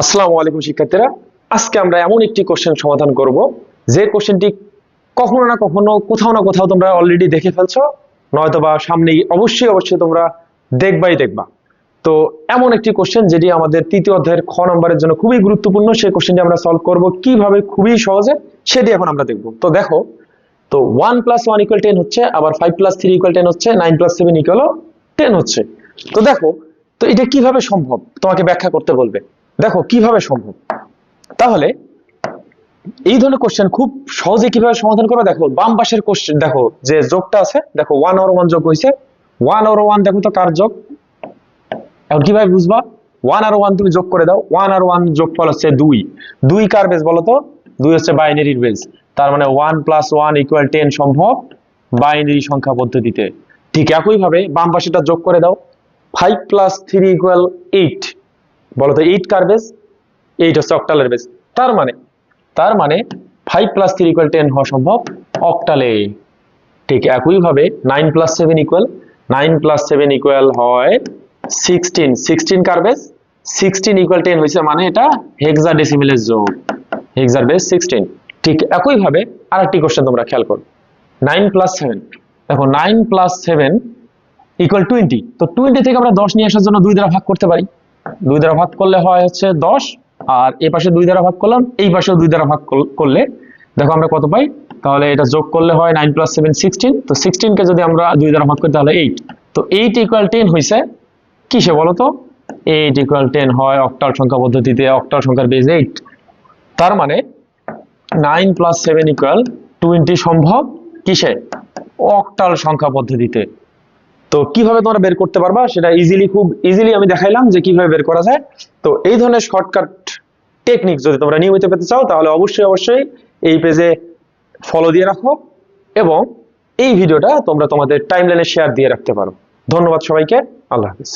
আসসালামু আলাইকুম শিক্ষার্থীরা। আজকে আমরা এমন একটি কোশ্চেন সমাধান করব, যে কোশ্চেনটি কখনো না কখনো কোথাও না কোথাও তোমরা অলরেডি দেখে ফেলছো নয়তো বা সামনেই অবশ্যই অবশ্যই তোমরা দেখবাই দেখবা। তো এমন একটি কোশ্চেন যেটি আমাদের তৃতীয় অধ্যায়ের খ নম্বরের জন্য খুবই গুরুত্বপূর্ণ, সেই কোশ্চেনটি আমরা সলভ করব কীভাবে? খুবই সহজে, সেটি এখন আমরা দেখব। তো দেখো, তো one plus one equal ten হচ্ছে, আবার five plus three equal ten হচ্ছে nine plus seven equal ten হচ্ছে। তো দেখো, তো এটা কীভাবে সম্ভব? তোমাকে ব্যাখ্যা করতে বলবে। দেখো, কীভাবে সম্ভব? তাহলে এই ধরনের কোশ্চেন খুব সহজে কীভাবে সমাধান করবে দেখো, বাম পাশের কোশ্চেন দেখো, যে যোগটা আছে, দেখো ওয়ান আর ওয়ান যোগ হয়েছে। ওয়ান আর ওয়ান দেখো তো কার যোগ? এখন কীভাবে বুঝবা? ওয়ান আর ওয়ান তুমি যোগ করে দাও। ওয়ান আর ওয়ান যোগফল হচ্ছে দুই। দুই কার বেস বলো তো? দুই হচ্ছে বাইনারির বেস তার মানে one plus one equal ten সম্ভব বাইনারি সংখ্যা পদ্ধতিতে। ঠিক একইভাবে বাম পাশেটা যোগ করে দাও। Five plus three equal eight বলো তো এইট কার বেস এইট হচ্ছে অক্টালের বেস তার মানে তার মানে five plus three equal ten হওয়া সম্ভব অক্টালে ঠিক একইভাবে nine plus seven equal nine plus seven equal হয় সিক্সটিন সিক্সটিন কার বেস সিক্সটিন ইকুয়াল টেন হয়েছে মানে এটা হেক্সা ডেসিমেলের যোগ। হেক্সার বেস সিক্সটিন ঠিক একইভাবে আরেকটি কোশ্চেন তোমরা খেয়াল করো। নাইন প্লাস সেভেন দেখো nine plus seven equal twenty তো টোয়েন্টি থেকে আমরা দশ নিয়ে আসার জন্য দুই দ্বারা ভাগ করতে পারি। দুই দ্বারা ভাগ করলে হয় হচ্ছে দশ, আর এ পাশে দুই দ্বারা ভাগ করলাম, এই পাশেও দুই দ্বারা ভাগ করলে, দেখো আমরা কত পাই? তাহলে এটা যোগ করলে হয় নাইন প্লাস সেভেন সিক্সটিন তো সিক্সটিনকে যদি আমরা দুই দ্বারা ভাগ করি তাহলে এইট তো এইট ইকুয়াল টেন হয়েছে কিসে বলো তো এইট ইকুয়াল টেন হয় অক্টাল সংখ্যা পদ্ধতিতে অক্টাল সংখ্যার বেজ এইট তার মানে nine plus seven equal twenty সম্ভব কিসে? অক্টাল সংখ্যা পদ্ধতিতে। তো কীভাবে তোমরা বের করতে পারবা সেটা ইজিলি খুব ইজিলি আমি দেখাইলাম যে কীভাবে বের করা যায়। তো এই ধরনের শর্টকাট টেকনিক যদি তোমরা নিয়মিত পেতে চাও, তাহলে অবশ্যই অবশ্যই এই পেজে ফলো দিয়ে রাখো এবং এই ভিডিওটা তোমরা তোমাদের টাইমলাইনে শেয়ার দিয়ে রাখতে পারো। ধন্যবাদ সবাইকে। আল্লাহ হাফিজ।